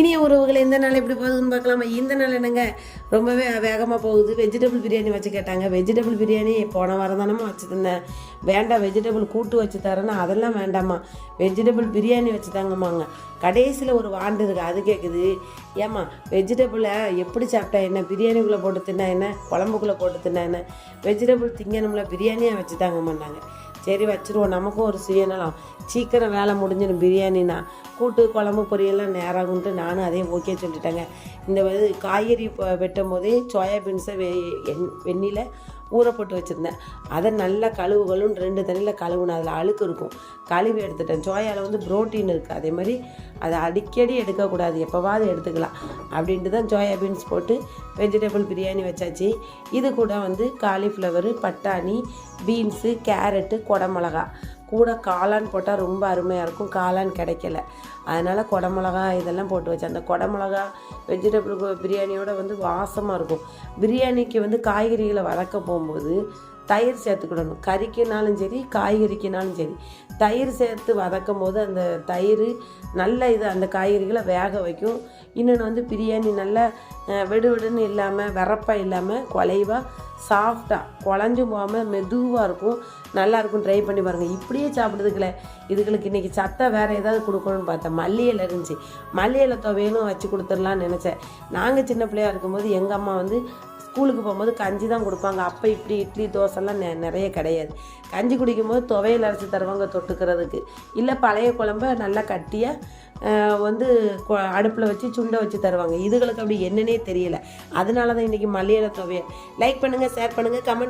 இனிய உறவுகள் எந்த நாள் எப்படி போகுதுன்னு பார்க்கலாமா? இந்த நாள் என்னங்க? ரொம்பவே வேகமாக போகுது. வெஜிடபிள் பிரியாணி வச்சு கேட்டாங்க. வெஜிடபிள் பிரியாணி போன வாரம் தானே வச்சு தந்தேன் வேண்டாம் வெஜிடபிள் கூட்டு வச்சு தரேன்னா அதெல்லாம் வேண்டாம்மா. வெஜிடபிள் பிரியாணி வச்சு தாங்கம்மாங்க. கடைசியில் ஒரு வாண்டு இருக்குது அது கேட்குது ஏம்மா வெஜிடபிளை எப்படி சாப்பிட்டா என்ன? பிரியாணிக்குள்ளே போட்டு தின்னா என்ன? குழம்புக்குள்ளே போட்டு தின்னா என்ன? வெஜிடபிள் திங்கணும்ல பிரியாணியாக வச்சு தாங்கம்மான்னாங்க. சரி வச்சுருவோம். நமக்கும் ஒரு சுயநலம். சீக்கிரம் வேலை முடிஞ்சிடும் பிரியாணினா. கூட்டு குழம்பு பொரியெல்லாம் நேராகுன்ட்டு நானும் அதே ஓகே சொல்லிட்டேங்க. இந்த இது காய்கறி வெட்டும் போதே சோயாபீன்ஸை வெ எண் வெந்நில ஊற போட்டு வச்சுருந்தேன். அதை நல்லா கழுவுகளும் ரெண்டு தண்ணியில் கழுவுன அதில் அழுக்கு இருக்கும். கழுவி எடுத்துட்டேன். சோயாவில் வந்து புரோட்டீன் இருக்குது அதே மாதிரி அதை அடிக்கடி எடுக்கக்கூடாது எப்போவாவது எடுத்துக்கலாம். அப்படின்ட்டு தான் சோயா பீன்ஸ் போட்டு வெஜிடபிள் பிரியாணி வச்சாச்சு. இது கூட வந்து காலிஃப்ளவரு பட்டாணி பீன்ஸு கேரட்டு கொடமிளகா. கூட காளான் போட்டால் ரொம்ப அருமையாக இருக்கும். காளான் கிடைக்கல. அதனால் குடமிளகா இதெல்லாம் போட்டு வச்சு அந்த குடமிளகா வெஜிடபிள் பிரியாணியோட வந்து வாசமாக இருக்கும். பிரியாணிக்கு வந்து காய்கறிகளை வதக்க போகும்போது தயிர் சேர்த்துக்கிடணும். கறிக்குனாலும் சரி காய்கறிக்குனாலும் சரி. தயிர் சேர்த்து வதக்கும் போது அந்த தயிர் நல்ல இது அந்த காய்கறிகளை வேக வைக்கும். இன்னொன்று வந்து பிரியாணி நல்லா அஹ், இல்லாமல் வரப்பாக இல்லாமல் குலைவாக சாஃப்டாக குழஞ்சும் போகாமல் மெதுவாக இருக்கும். நல்லாயிருக்கும் ட்ரை பண்ணி பாருங்கள் இப்படியே சாப்பிட்றதுக்குல இதுகளுக்கு இன்றைக்கி சத்தை வேறு ஏதாவது கொடுக்கணும்னு பார்த்தேன். மல்லியில் இருந்துச்சு. மல்லியில் இலை துவையலும் வச்சு கொடுத்துடலான்னு நினச்சேன். நாங்கள் சின்ன பிள்ளையா இருக்கும்போது எங்கள் அம்மா வந்து ஸ்கூலுக்கு போகும்போது கஞ்சி தான் கொடுப்பாங்க. அப்போ இப்படி இட்லி தோசைலாம் நெ நிறைய கிடையாது. கஞ்சி குடிக்கும்போது துவையல் அரைச்சி தருவாங்க தொட்டுக்கிறதுக்கு. இல்லை பழைய குழம்ப நல்லா கட்டியாக வந்து அடுப்பில் வச்சு சுண்டை வச்சு தருவாங்க. இதுகளுக்கு அப்படி என்னன்னே தெரியல. அதனால தான் இன்றைக்கி மல்லியில துவையல். லைக் பண்ணுங்கள் ஷேர் பண்ணுங்கள் கமெண்ட்